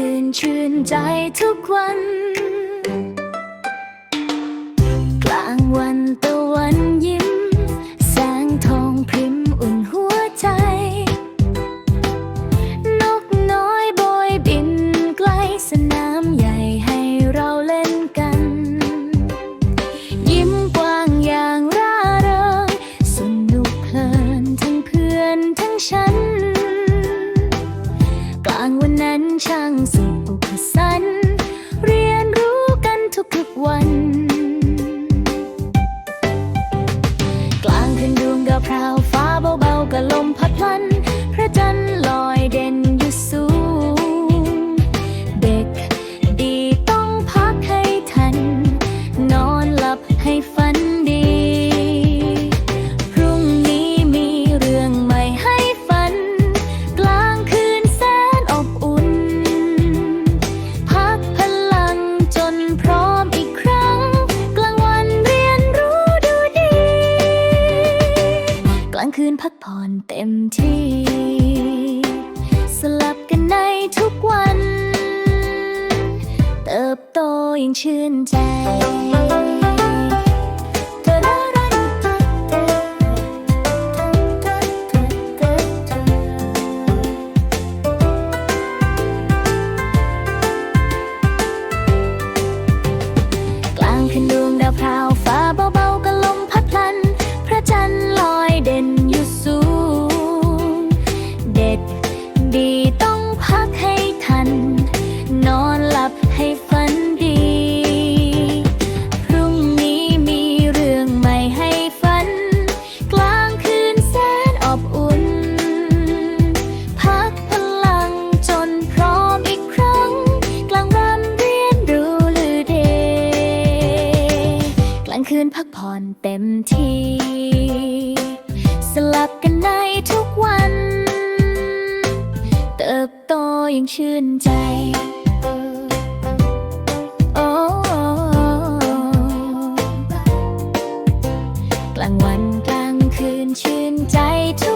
คืนชื่นใจทุกวัน กลางวันตะวันยิ้ม แสงทองพริมอุ่นหัวใจ นกน้อยโบยบินไกล้สนามใหญ่ให้เราเล่นกัน ยิ้มกว้างอย่างร่าเริงสนุกเพลินทั้งเพื่อนทั้งฉัน ช่างสุขสันต์เรียนรู้กันทุกๆวัน กลางคืนดวงกะพราวฟ้าเบาๆกับลมพัดพลัน พระจันทร์ลอยเด่น พักผ่อนเต็มที่ สลับกันในทุกวัน เติบโตอย่างชื่นใจ ให้ฝันดี พรุ่งนี้มีเรื่องใหม่ให้ฝัน กลางคืนแสนอบอุ่น พักพลังจนพร้อมอีกครั้ง กลางวันเรียนรู้ลือเด กลางคืนพักผ่อนเต็มที่ สลับกันในทุกวัน เติบโตอย่างชื่นใจางวันกลางคืนชื่นใจทุก